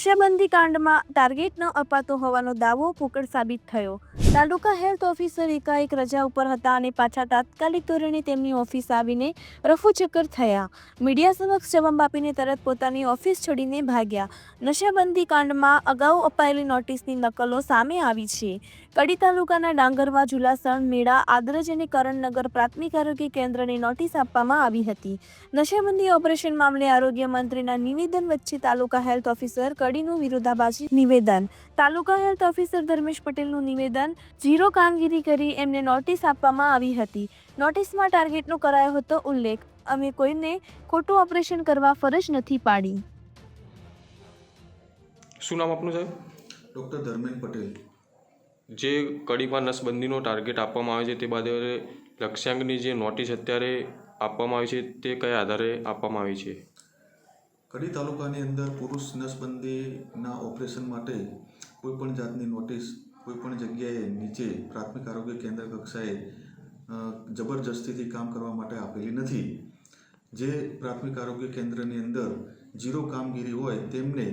નશાબંધી કાંડમાં target ન અપાતો હોવાનો દાવો ફોકટ સાબિત થયો. તાલુકા હેલ્થ ઓફિસર એકાએક રજા ઉપર હતા અને પાછા તાત્કાલિક ધોરણે તેમની ઓફિસ આવીને રફુચક્કર થયા. મીડિયા સમક્ષ જવાબ આપીને તરત પોતાની ઓફિસ છોડીને ભાગ્યા. નશાબંધી કાંડમાં અગાઉ અપાયેલી નોટિસની નકલો સામે આવી છે. કડી તાલુકાના ડાંગરવા ઝુલાસણ મેળા, આદરજ અને કરણનગર પ્રાથમિક આરોગ્ય કેન્દ્રને નોટિસ આપવામાં આવી હતી. નશાબંધી ઓપરેશન મામલે આરોગ્ય મંત્રીના નિવેદન વચ્ચે તાલુકા હેલ્થ ઓફિસર કડીનું વિરોધાભાસી નિવેદન. તાલુકા હેલ્થ ઓફિસર ધર્મેશ પટેલનું નિવેદન ઝીરો કામગીરી કરી એમને નોટિસ આપવામાં આવી હતી. નોટિસમાં ટાર્ગેટનો કરાયો હતો ઉલ્લેખ. અમે કોઈને ખોટું ઓપરેશન કરવા ફરજ નથી પાડી. શું નામ આપનું સાહેબ? ડૉક્ટર ધર્મેન પટેલ. જે કડીમાં નસબંધીનો ટાર્ગેટ આપવામાં આવે છે તે બાદ લક્ષ્યાંકની જે નોટિસ અત્યારે આપવામાં આવી છે તે કયા આધારે આપવામાં આવી છે? કડી તાલુકાની અંદર પુરુષ નસબંધીના ઓપરેશન માટે કોઈપણ જાતની નોટિસ કોઈપણ જગ્યાએ નીચે પ્રાથમિક આરોગ્ય કેન્દ્ર કક્ષાએ જબરજસ્તીથી કામ કરવા માટે આપેલી નથી. જે પ્રાથમિક આરોગ્ય કેન્દ્રની અંદર ઝીરો કામગીરી હોય તેમને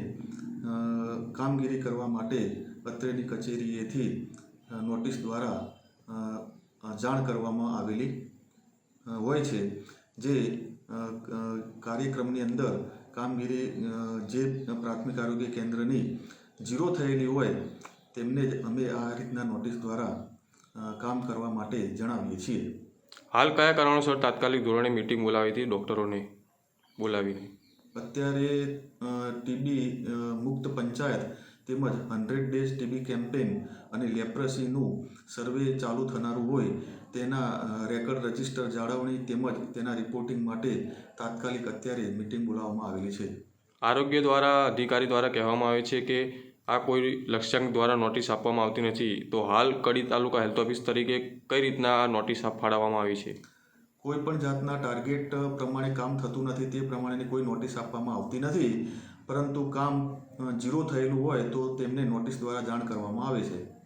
કામગીરી કરવા માટે અત્રેની કચેરીએથી નોટિસ દ્વારા જાણ કરવામાં આવેલી હોય છે. જે કાર્યક્રમની અંદર કામગીરી જે પ્રાથમિક આરોગ્ય કેન્દ્રની ઝીરો થયેલી હોય તેમને જ અમે આ રીતના નોટિસ દ્વારા કામ કરવા માટે જણાવીએ છીએ. હાલ કયા કારણોસર તાત્કાલિક ધોરણે મિટિંગ બોલાવી હતી ડૉક્ટરોને બોલાવીને? અત્યારે ટીબી મુક્ત પંચાયત તેમજ હંડ્રેડ ડેઝ ટીબી કેમ્પેન અને લેપ્રસીનું સર્વે ચાલુ થનારું હોય તેના રેકર્ડ રજિસ્ટર જાળવણી તેમજ તેના રિપોર્ટિંગ માટે તાત્કાલિક અત્યારે મિટિંગ બોલાવવામાં આવેલી છે. આરોગ્ય દ્વારા અધિકારી દ્વારા કહેવામાં આવે છે કે આ કોઈ લક્ષ્યાંક દ્વારા નોટિસ આપવામાં આવતી નથી. તો હાલ કડી તાલુકા હેલ્થ ઓફિસ તરીકે કઈ રીતના આ નોટિસ ફાળવવામાં આવી છે? કોઈ પણ જાતના ટાર્ગેટ પ્રમાણે કામ થતું નથી તે પ્રમાણેની કોઈ નોટિસ આપવામાં આવતી નથી. પરંતુ કામ ઝીરો થયેલું હોય તો તેમને નોટિસ દ્વારા જાણ કરવામાં આવે છે.